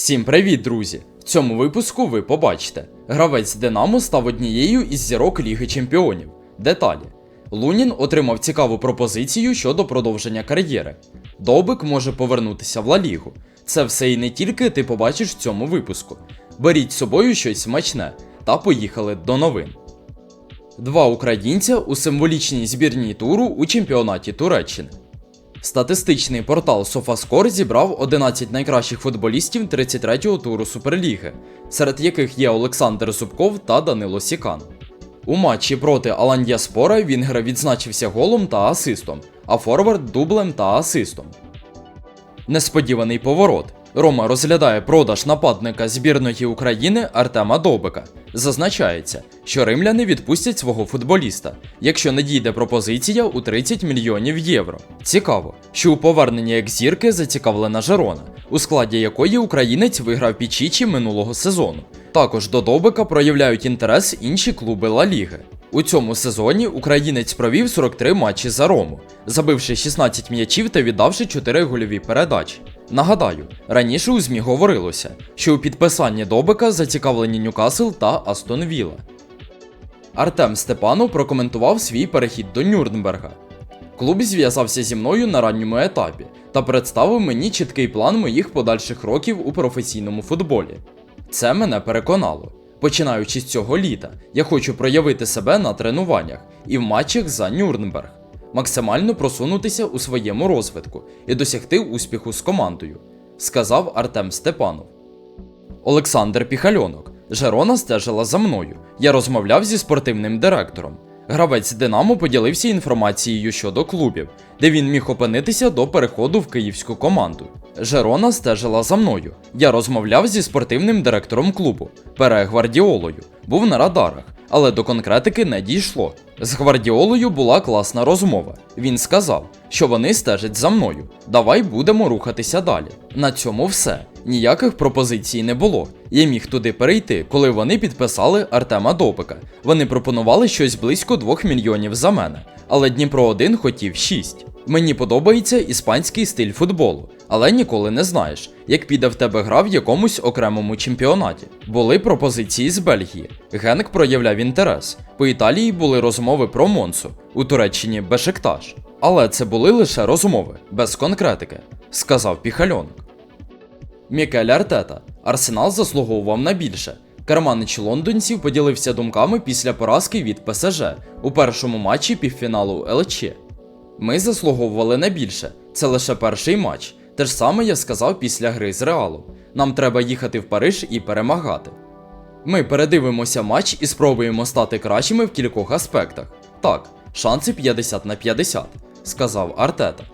Всім привіт, друзі! В цьому випуску ви побачите: гравець Динамо став однією із зірок Ліги Чемпіонів. Деталі. Лунін отримав цікаву пропозицію щодо продовження кар'єри. Довбик може повернутися в Ла Лігу. Це все і не тільки ти побачиш в цьому випуску. Беріть з собою щось смачне та поїхали до новин. Два українця у символічній збірній туру у чемпіонаті Туреччини. Статистичний портал SofaScore зібрав 11 найкращих футболістів 33-го туру Суперліги, серед яких є Олександр Зубков та Данило Сікан. У матчі проти Аландія Спора Вінгер відзначився голом та асистом, а Форвард дублем та асистом. Несподіваний поворот. Рома розглядає продаж нападника збірної України Артема Довбика. Зазначається, що римляни відпустять свого футболіста, якщо не дійде пропозиція у 30 мільйонів євро. Цікаво, що у поверненні екзірки зацікавлена Жерона, у складі якої українець виграв Пічічі минулого сезону. Також до Довбика проявляють інтерес інші клуби Ла Ліги. У цьому сезоні українець провів 43 матчі за Рому, забивши 16 м'ячів та віддавши 4 гольові передачі. Нагадаю, раніше у ЗМІ говорилося, що у підписанні Добика зацікавлені Ньюкасл та Астон Вілла. Артем Степанов прокоментував свій перехід до Нюрнберга. Клуб зв'язався зі мною на ранньому етапі та представив мені чіткий план моїх подальших років у професійному футболі. Це мене переконало. Починаючи з цього літа, я хочу проявити себе на тренуваннях і в матчах за Нюрнберг, максимально просунутися у своєму розвитку і досягти успіху з командою, сказав Артем Степанов. Олександр Піхальонок. Жерона стежила за мною. Я розмовляв зі спортивним директором. Гравець Динамо поділився інформацією щодо клубів, де він міг опинитися до переходу в київську команду. Жерона стежила за мною. Я розмовляв зі спортивним директором клубу Пере Гвардіолою. Був на радарах, але до конкретики не дійшло. З Гвардіолою була класна розмова. Він сказав, що вони стежать за мною. Давай будемо рухатися далі. На цьому все. Ніяких пропозицій не було. Я міг туди перейти, коли вони підписали Артема Добика. Вони пропонували щось близько 2 мільйонів за мене, але Дніпро 1 хотів 6. Мені подобається іспанський стиль футболу, але ніколи не знаєш, як піде в тебе гра в якомусь окремому чемпіонаті. Були пропозиції з Бельгії. Генк проявляв інтерес. По Італії були розмови про Монсу, у Туреччині Бешикташ. Але це були лише розмови, без конкретики, сказав Піхальонок. Мікель Артета. Арсенал заслуговував на більше. Карманич лондонців поділився думками після поразки від ПСЖ у першому матчі півфіналу ЛЧ. Ми заслуговували на більше. Це лише перший матч. Те ж саме я сказав після гри з Реалом. Нам треба їхати в Париж і перемагати. Ми передивимося матч і спробуємо стати кращими в кількох аспектах. Так, шанси 50 на 50, сказав Артета.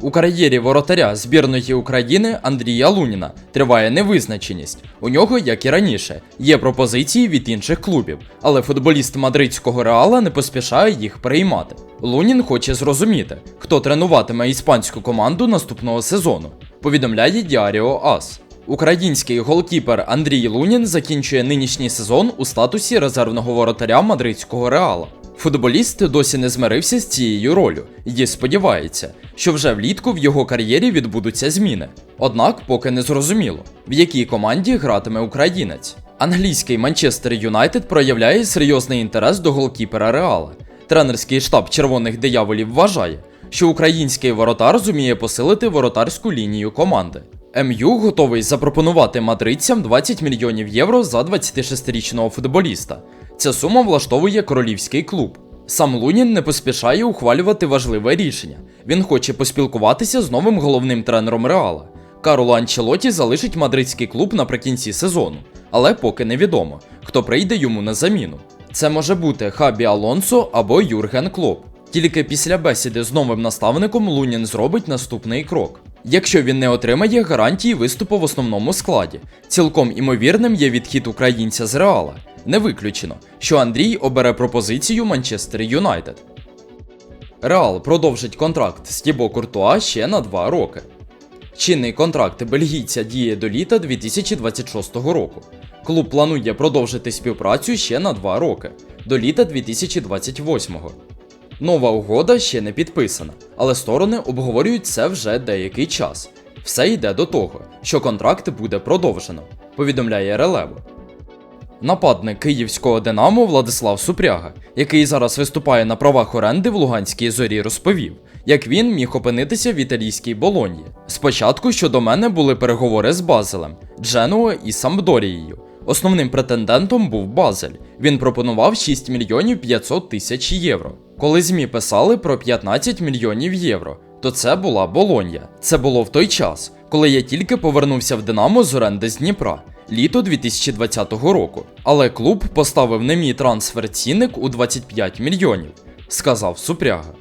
У кар'єрі воротаря збірної України Андрія Луніна триває невизначеність. У нього, як і раніше, є пропозиції від інших клубів, але футболіст мадридського реала не поспішає їх приймати. Лунін хоче зрозуміти, хто тренуватиме іспанську команду наступного сезону. Повідомляє Діаріо Ас. Український голкіпер Андрій Лунін закінчує нинішній сезон у статусі резервного воротаря мадридського реала. Футболіст досі не змирився з цією ролью і сподівається, що вже влітку в його кар'єрі відбудуться зміни. Однак поки не зрозуміло, в якій команді гратиме українець. Англійський Манчестер Юнайтед проявляє серйозний інтерес до голкіпера Реала. Тренерський штаб червоних дияволів вважає, що український воротар зуміє посилити воротарську лінію команди. МЮ готовий запропонувати мадридцям 20 мільйонів євро за 26-річного футболіста. Ця сума влаштовує королівський клуб. Сам Лунін не поспішає ухвалювати важливе рішення. Він хоче поспілкуватися з новим головним тренером Реала. Карло Анчелоті залишить мадридський клуб наприкінці сезону, але поки невідомо, хто прийде йому на заміну. Це може бути Хабі Алонсо або Юрген Клоп. Тільки після бесіди з новим наставником Лунін зробить наступний крок. Якщо він не отримає гарантії виступу в основному складі, цілком імовірним є відхід українця з Реала. Не виключено, що Андрій обере пропозицію Манчестер Юнайтед. Реал продовжить контракт з Тібо Куртуа ще на 2 роки. Чинний контракт бельгійця діє до літа 2026 року. Клуб планує продовжити співпрацю ще на 2 роки до літа 2028-го. Нова угода ще не підписана, але сторони обговорюють це вже деякий час. Все йде до того, що контракт буде продовжено, повідомляє Релево. Нападник київського Динамо Владислав Супряга, який зараз виступає на правах оренди в Луганській зорі, розповів, як він міг опинитися в італійській болонії. Спочатку щодо мене були переговори з Базелем, Дженуо і Сампдорією. Основним претендентом був Базель. Він пропонував 6 мільйонів 500 тисяч євро. Коли ЗМІ писали про 15 мільйонів євро, то це була Болонья. Це було в той час, коли я тільки повернувся в Динамо з оренди з Дніпра. Літо 2020 року, але клуб поставив на мій трансфер цінник у 25 мільйонів, сказав Супряга.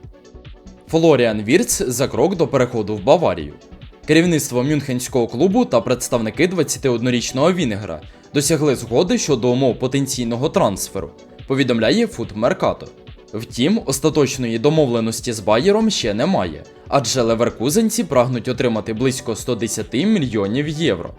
Флоріан Вірц за крок до переходу в Баварію. Керівництво мюнхенського клубу та представники 21-річного Вінгера досягли згоди щодо умов потенційного трансферу, повідомляє Mercato. Втім, остаточної домовленості з Байером ще немає, адже леверкузенці прагнуть отримати близько 110 мільйонів євро.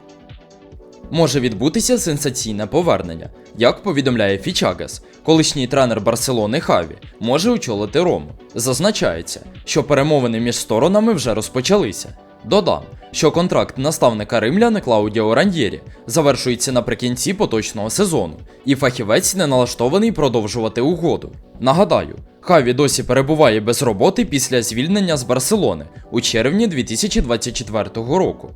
Може відбутися сенсаційне повернення, як повідомляє Фічагас, колишній тренер Барселони Хаві може очолити Рому. Зазначається, що перемовини між сторонами вже розпочалися. Додам, що контракт наставника римляни Клаудіо Раньєрі завершується наприкінці поточного сезону, і фахівець не налаштований продовжувати угоду. Нагадаю, Хаві досі перебуває без роботи після звільнення з Барселони у червні 2024 року.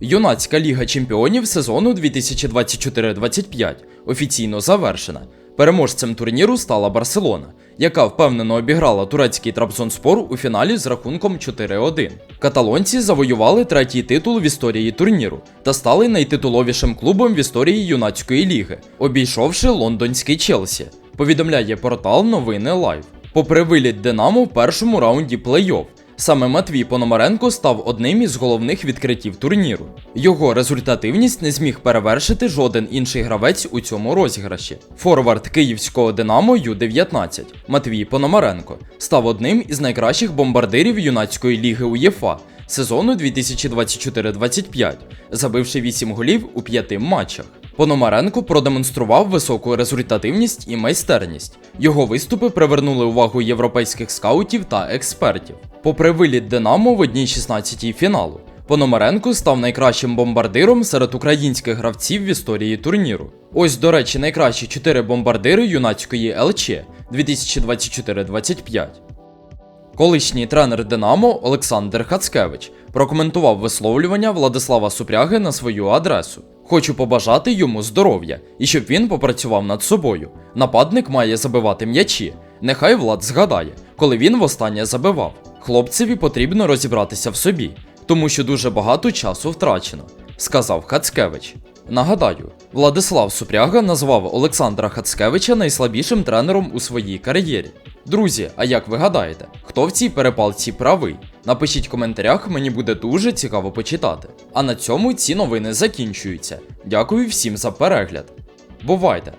Юнацька ліга чемпіонів сезону 2024-25 офіційно завершена. Переможцем турніру стала Барселона, яка впевнено обіграла турецький Трабзонспор у фіналі з рахунком 4-1. Каталонці завоювали третій титул в історії турніру та стали найтитуловішим клубом в історії юнацької ліги, обійшовши лондонський Челсі. Повідомляє портал Новини Лайв. Попри виліт Динамо в першому раунді плей-офф, Саме Матвій Пономаренко став одним із головних відкриттів турніру. Його результативність не зміг перевершити жоден інший гравець у цьому розіграші. Форвард київського Динамо Ю-19 Матвій Пономаренко став одним із найкращих бомбардирів юнацької ліги УЄФА сезону 2024-25, забивши 8 голів у 5 матчах. Пономаренко продемонстрував високу результативність і майстерність. Його виступи привернули увагу європейських скаутів та експертів. Попри виліт Динамо в одній 16-й фіналу, Пономаренко став найкращим бомбардиром серед українських гравців в історії турніру. Ось, до речі, найкращі 4 бомбардири юнацької ЛЧ 2024-25. Колишній тренер Динамо Олександр Хацкевич прокоментував висловлювання Владислава Супряги на свою адресу. Хочу побажати йому здоров'я і щоб він попрацював над собою. Нападник має забивати м'ячі. Нехай Влад згадає, коли він востаннє забивав. Хлопцеві потрібно розібратися в собі, тому що дуже багато часу втрачено, сказав Хацкевич. Нагадаю, Владислав Супряга назвав Олександра Хацкевича найслабішим тренером у своїй кар'єрі. Друзі, а як ви гадаєте, хто в цій перепалці правий? Напишіть в коментарях, мені буде дуже цікаво почитати. А на цьому ці новини закінчуються. Дякую всім за перегляд. Бувайте!